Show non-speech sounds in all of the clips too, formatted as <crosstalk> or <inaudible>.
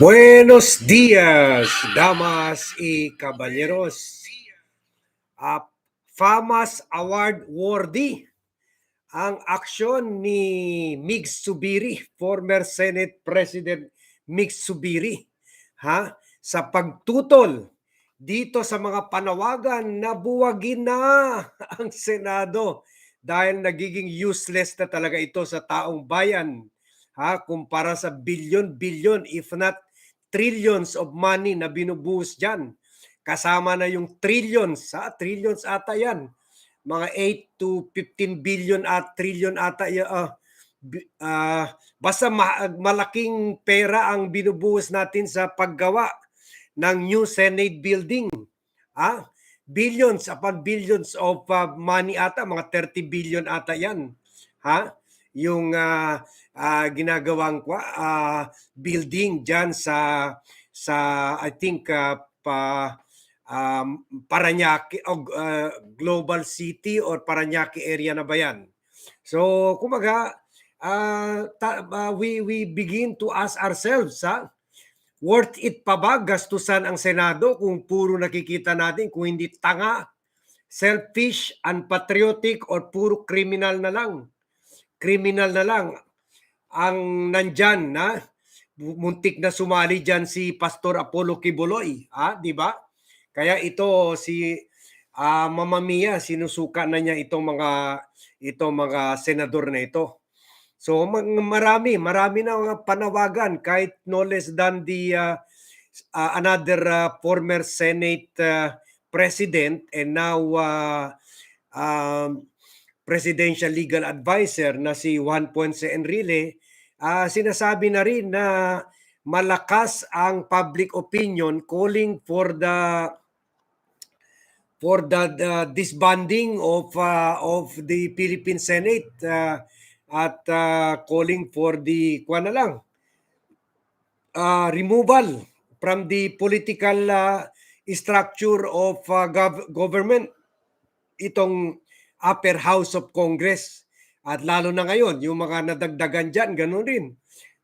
Buenos días, damas y caballeros. Ah, FAMAS Award worthy ang aksyon ni Mig Subiri, former Senate President Mig Subiri, ha, sa pagtutol dito sa mga panawagan na buwagin na ang Senado dahil nagiging useless na talaga ito sa taong bayan ha kumpara sa billion-billion if not trillions of money na binubuhos diyan kasama na yung trillions ha trillions ata yan. Mga 8 to 15 billion at trillion ata ya- ah, bi- ah, basta ma- malaking pera ang binubuhos natin sa paggawa ng new Senate building ha. Billions upon billions of ah, money ata mga 30 billion ata yan ha. Yung ah, ah, ginagawang ah, building diyan sa sa I think ah, pa um, Paranaque o ah, Global City or Paranaque area na ba yan? So kumaga ah, ta- ah, we we begin to ask ourselves ha worth it pa ba gastusan ang Senado kung puro nakikita natin kung hindi tanga selfish unpatriotic or puro criminal na lang criminal na lang ang nandyan na muntik na sumali diyan si Pastor Apollo Kibuloy, ah, di ba? Kaya ito si ah, Mama Mia sinusuka na niya itong mga itong mga senador na ito. So marami, marami na mga panawagan kahit no less than the ah, ah, another ah, former Senate ah, president and now ah, um, presidential legal advisor na si Juan Ponce Enrile, ah, sinasabi na rin na malakas ang public opinion calling for the for the, the disbanding of uh, of the Philippine Senate uh, at uh, calling for the kuha na lang uh, removal from the political uh, structure of uh, gov- government itong upper house of Congress. At lalo na ngayon, yung mga nadagdagan dyan, ganun rin.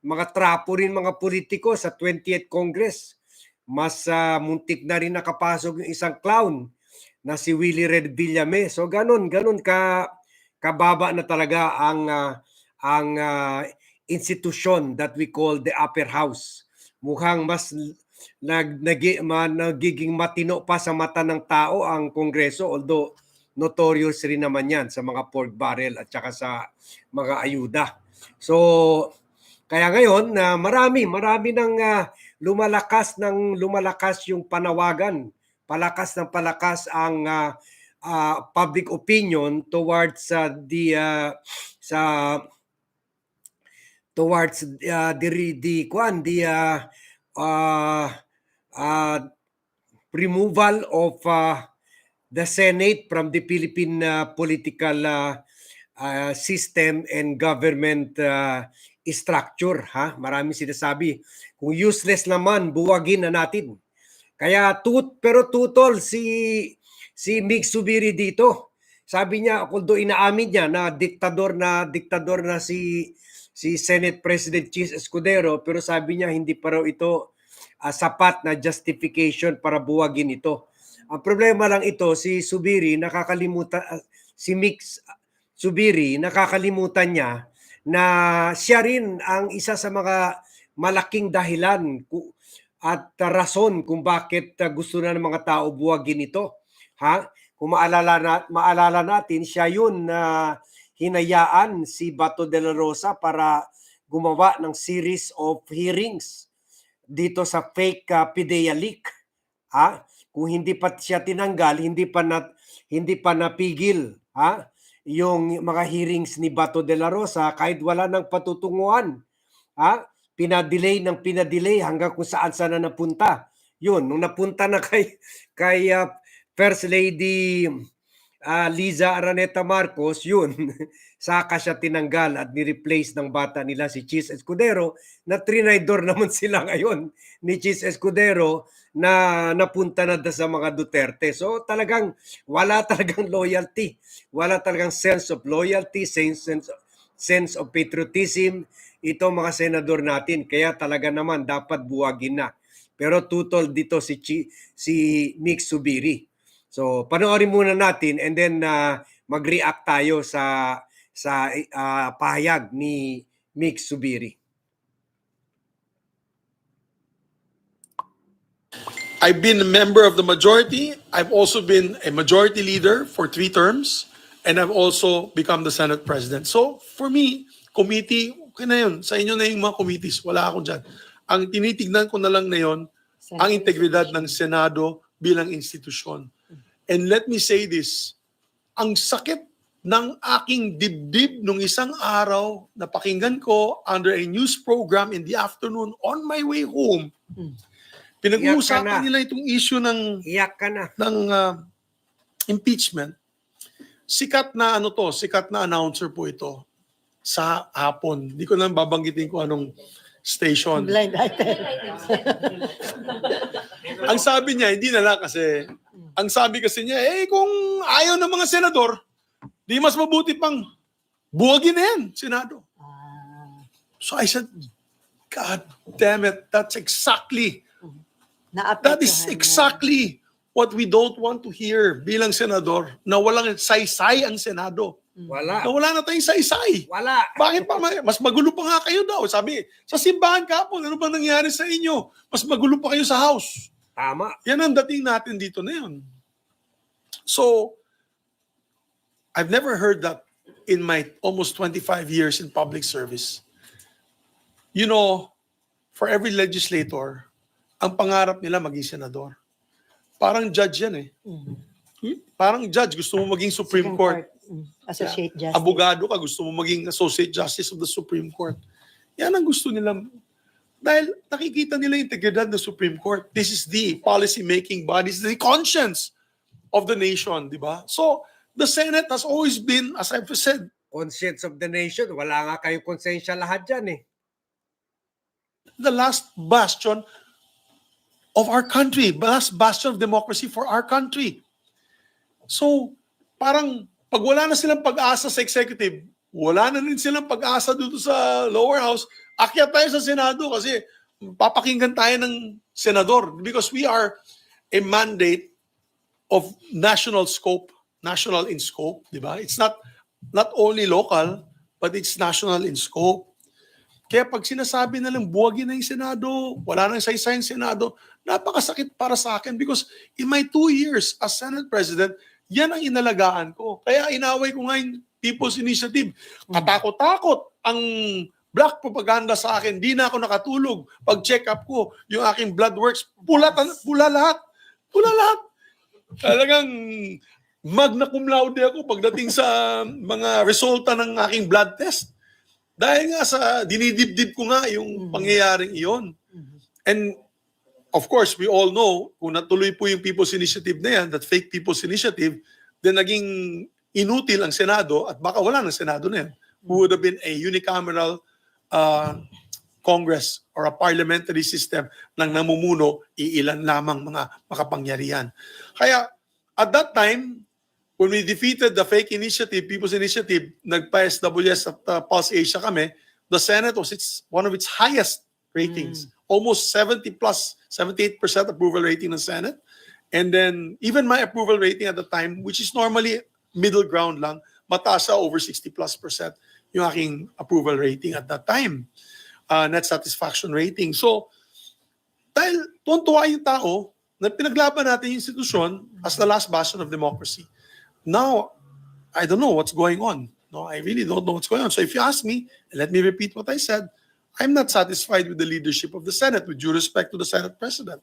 Mga trapo rin mga politiko sa 20th Congress. Mas ah, muntik na rin nakapasok yung isang clown na si Willie Red Villame. So ganun, ganun ka kababa na talaga ang ah, ang ah, institution that we call the upper house. Mukhang mas nag, nagi, ma, nagiging matino pa sa mata ng tao ang Kongreso although notorious rin naman yan sa mga pork barrel at saka sa mga ayuda. So, kaya ngayon, na marami, marami ng ah, lumalakas ng lumalakas yung panawagan. Palakas ng palakas ang ah, ah, public opinion towards ah, the ah, sa towards uh, the the kwan the uh, uh, uh, removal of uh, the Senate from the Philippine uh, political uh, uh, system and government uh, structure ha? Marami sinasabi. Kung useless naman buwagin na natin. Kaya tut pero tutol si si Mig Subiri dito. Sabi niya although inaamin niya na diktador na diktador na si si Senate President Chis Escudero pero sabi niya hindi pa raw ito ah, sapat na justification para buwagin ito. Ang problema lang ito si Subiri nakakalimutan ah, si Mix Subiri nakakalimutan niya na siya rin ang isa sa mga malaking dahilan at ah, rason kung bakit ah, gusto na ng mga tao buwagin ito. Ha? Kung maalala, na, maalala natin, siya yun na hinayaan si Bato de la Rosa para gumawa ng series of hearings dito sa fake uh, PIDEA leak. Ha? Kung hindi pa siya tinanggal, hindi pa na, hindi pa napigil, ha? Yung mga hearings ni Bato de la Rosa kahit wala nang patutunguhan. Ha? Pinadelay ng pinadelay hanggang kung saan saan na napunta. Yun, nung napunta na <laughs> kay kay uh, First Lady ah, Liza Araneta Marcos, yun, <laughs> saka siya tinanggal at ni-replace ng bata nila si Chis Escudero na trinidor <laughs> naman sila ngayon ni Chis Escudero na napunta na sa mga Duterte. So talagang wala <laughs> talagang loyalty. Wala talagang sense of loyalty, sense, sense, sense of patriotism ito mga senador natin. Kaya talaga naman dapat buwagin na. Pero tutol dito si Chi, si Nick Subiri. So panoorin muna natin and then uh, mag-react tayo sa sa uh, pahayag ni Mick Subiri. I've been a member of the majority. I've also been a majority leader for three terms. And I've also become the Senate President. So, for me, committee, okay na yun. Sa inyo na yung mga committees. Wala ako dyan. Ang tinitignan ko na lang na yun, ang integridad ng Senado bilang institusyon. And let me say this, ang sakit ng aking dibdib nung isang araw na pakinggan ko under a news program in the afternoon on my way home. Ka Pinag-uusapan na. nila itong issue ng Iyak ka na. ng ah, impeachment. Sikat na ano to, sikat na announcer po ito sa hapon. Hindi ko na babanggitin ko anong station. Blind item. Ang sabi niya, hindi na lang kasi, ang sabi kasi niya, eh kung ayaw ng mga senador, di mas mabuti pang buwagin na yan, Senado. Ah, So I said, God damn it, that's exactly, that is exactly what we don't want to hear bilang senador, na walang saysay ang Senado. Wala. Na wala na tayong saysay. Wala. Bakit pa? ma- Mas magulo pa nga kayo daw. Sabi, sa simbahan kapon, ano ba nangyari sa inyo? Mas magulo pa kayo sa house. Tama. Yan ang dating natin dito na yun. So, I've never heard that in my almost 25 years in public service. You know, for every legislator, ang pangarap nila maging senador. Parang judge yan eh. Mhm. Hmm? Parang judge, gusto mo maging Supreme Court. Mm, Associate Justice. abogado ka, gusto mo maging Associate Justice of the Supreme Court. Yan ang gusto nila. Dahil nakikita nila yung integridad ng Supreme Court. This is the policy-making body, this is the conscience of the nation, di ba? So, the Senate has always been, as I've said, Conscience of the nation. Wala nga kayo konsensya lahat dyan eh. the last bastion of our country, last bastion of democracy for our country. So, parang pag wala na silang pag-asa sa executive, wala na rin silang pag-asa dito sa lower house, akyat tayo sa Senado kasi papakinggan tayo ng senador because we are a mandate of national scope, national in scope, di ba? It's not not only local, but it's national in scope. Kaya pag sinasabi na lang buwagin na yung Senado, wala nang saysay yung Senado, napakasakit para sa akin because in my two years as Senate President, yan ang inalagaan ko. Kaya inaway ko nga yung People's Initiative. Katakot-takot ang black propaganda sa akin. Di na ako nakatulog. Pag check up ko, yung aking blood works, pula, pula lahat. Pula lahat. Talagang magna cum laude ako pagdating sa mga resulta ng aking blood test. Dahil nga sa dinidibdib ko nga yung pangyayaring iyon. And of course, we all know, kung natuloy po yung People's Initiative na yan, that fake People's Initiative, then naging inutil ang Senado at baka wala ng Senado na yan. Who would have been a unicameral uh, Congress or a parliamentary system ng namumuno, iilan lamang mga makapangyarihan. Kaya at that time, when we defeated the fake initiative, People's Initiative, nagpa-SWS at uh, Pulse Asia kami, the Senate was its, one of its highest ratings. Almost 70 plus, 78% approval rating ng Senate. And then, even my approval rating at the time, which is normally middle ground lang, mataas sa over 60 plus percent yung aking approval rating at that time. Uh, net satisfaction rating. So, dahil tuwan-tuwa yung tao na pinaglaban natin yung institusyon as the last bastion of democracy. Now, I don't know what's going on. No, I really don't know what's going on. So if you ask me, let me repeat what I said, I'm not satisfied with the leadership of the Senate, with due respect to the Senate President.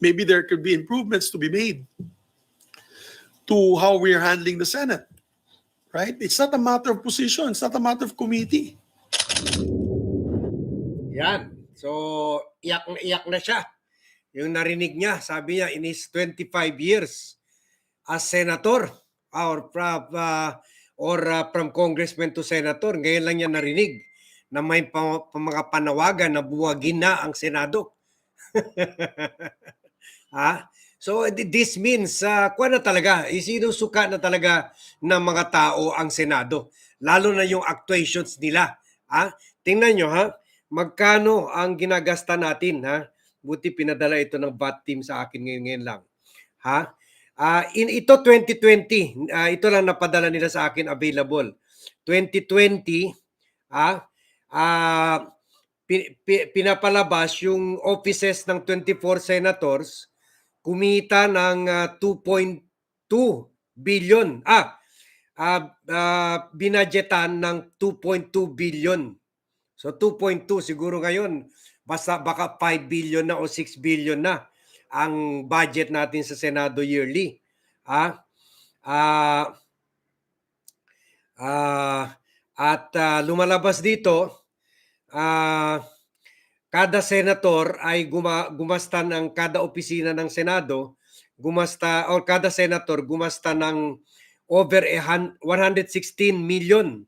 Maybe there could be improvements to be made to how we're handling the Senate. Right? It's not a matter of position. It's not a matter of committee. Yan. So, iyak na iyak na siya. Yung narinig niya, sabi niya, in his 25 years as senator or from, uh, or uh, from congressman to senator, ngayon lang niya narinig na may pa, mga panawagan na buwagin na ang Senado. ha? <laughs> So th- this means uh, kuha na talaga, isinusuka na talaga ng mga tao ang Senado. Lalo na yung actuations nila. Ha? tingnan nyo ha, magkano ang ginagasta natin ha? Buti pinadala ito ng VAT team sa akin ngayon, ngayon lang. Ha? Ah, in ito 2020, ah, ito lang napadala nila sa akin available. 2020, ah, ah, pi- pi- pinapalabas yung offices ng 24 senators kumita ng ah, 2.2 billion. Ah, ah, ah, binadgetan ng 2.2 billion. So 2.2 siguro ngayon basta baka 5 billion na o 6 billion na ang budget natin sa Senado yearly. Ah, ah, ah, at ah, lumalabas dito ah, kada senator ay guma, gumasta ng kada opisina ng Senado gumasta or kada senator gumasta ng over a hun- 116 million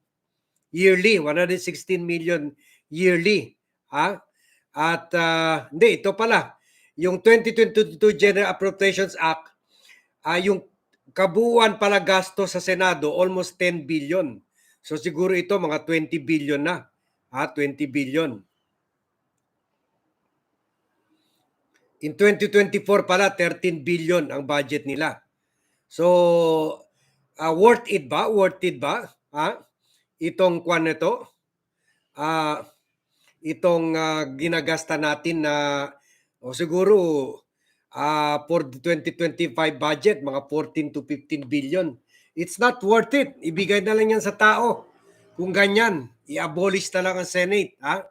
yearly 116 million yearly ha at ah, hindi ito pala yung 2022 General Appropriations Act ah yung kabuuan pala gasto sa Senado almost 10 billion so siguro ito mga 20 billion na ha 20 billion In 2024 pala 13 billion ang budget nila. So ah, worth it ba? Worth it ba? Ha? Itong kwan nito? Ah itong ah, ginagasta natin na o siguro ah for the 2025 budget mga 14 to 15 billion. It's not worth it. Ibigay na lang yan sa tao. Kung ganyan, i-abolish na lang ang Senate, ha?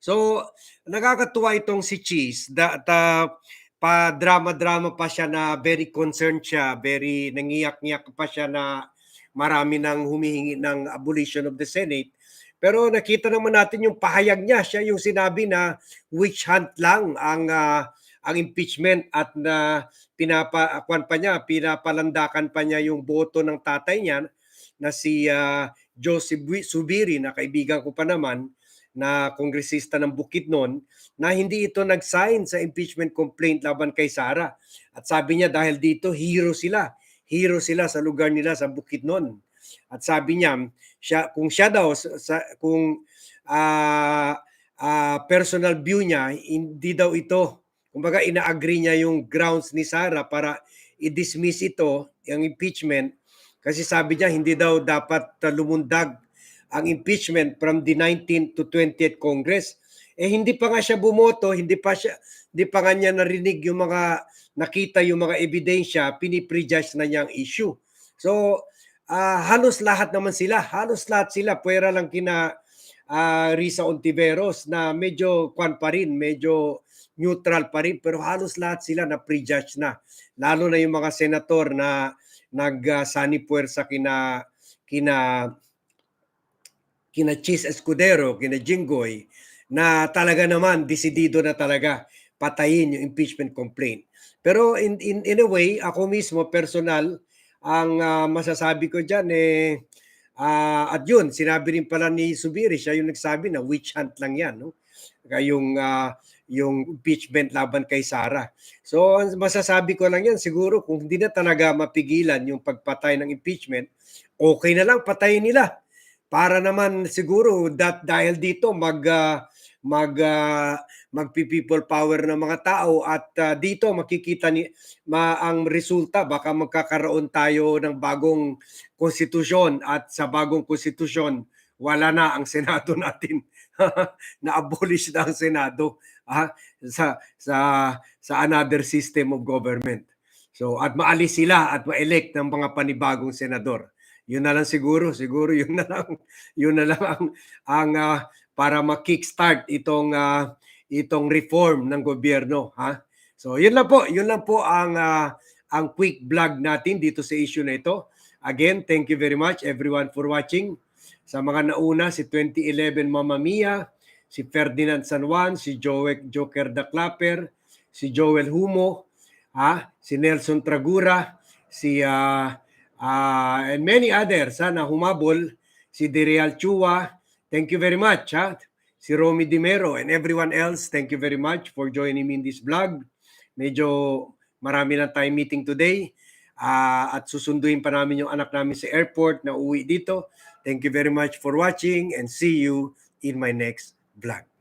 So, nakakatuwa itong si Cheese that uh, pa drama-drama pa siya na very concerned siya, very nangiyak-ngiyak pa siya na marami nang humihingi ng abolition of the Senate. Pero nakita naman natin yung pahayag niya, siya yung sinabi na witch hunt lang ang ah, ang impeachment at na pinapa kwan pa niya, pinapalandakan pa niya yung boto ng tatay niya na si ah, Joseph Subiri na kaibigan ko pa naman na kongresista ng Bukidnon na hindi ito nag-sign sa impeachment complaint laban kay Sara. At sabi niya dahil dito hero sila. Hero sila sa lugar nila sa Bukidnon. At sabi niya, siya kung siya daw sa, kung ah, ah, personal view niya, hindi daw ito kumbaga ina-agree niya yung grounds ni Sara para i-dismiss ito, yung impeachment kasi sabi niya hindi daw dapat uh, lumundag ang impeachment from the 19th to 20th Congress. Eh hindi pa nga siya bumoto, hindi pa siya hindi pa nga niya narinig yung mga nakita yung mga ebidensya, piniprejudge na niya ang issue. So ah, halos lahat naman sila, halos lahat sila, puwera lang kina ah, Risa Ontiveros na medyo kwan pa rin, medyo neutral pa rin, pero halos lahat sila na prejudge na. Lalo na yung mga senator na nag-sani puwersa kina kina kina Chis Escudero, kina Jinggoy, na talaga naman desidido na talaga patayin yung impeachment complaint. Pero in, in, in a way, ako mismo personal, ang ah, masasabi ko dyan eh, ah, at yun, sinabi rin pala ni Subiri, siya yung nagsabi na witch hunt lang yan. No? Yung, ah, yung impeachment laban kay Sara. So, masasabi ko lang yan, siguro kung hindi na talaga mapigilan yung pagpatay ng impeachment, okay na lang patayin nila para naman siguro that dahil dito mag ah, mag ah, magpi-people power ng mga tao at ah, dito makikita ni ma, ang resulta baka magkakaroon tayo ng bagong konstitusyon at sa bagong konstitusyon wala na ang Senado <laughs> natin <laughs> na-abolish na ang Senado ah, sa sa sa another system of government. So at maalis sila at ma-elect ng mga panibagong senador. Yun na lang siguro, siguro yun na lang yun na lang ang, ang ah, para ma-kickstart itong ah, itong reform ng gobyerno, ha? So yun lang po, yun lang po ang ah, ang quick vlog natin dito sa issue na ito. Again, thank you very much everyone for watching. Sa mga nauna, si 2011 Mamma Mia, si Ferdinand San Juan, si Joe, Joker the Clapper, si Joel Humo, ha? si Nelson Tragura, si ah, ah, and many others sana humabol, si Dirial Chua, thank you very much. Ha? Si Romy Dimero and everyone else, thank you very much for joining me in this vlog. Medyo marami na tayong meeting today. Ah, at susunduin pa namin yung anak namin sa airport na uwi dito. Thank you very much for watching and see you in my next vlog.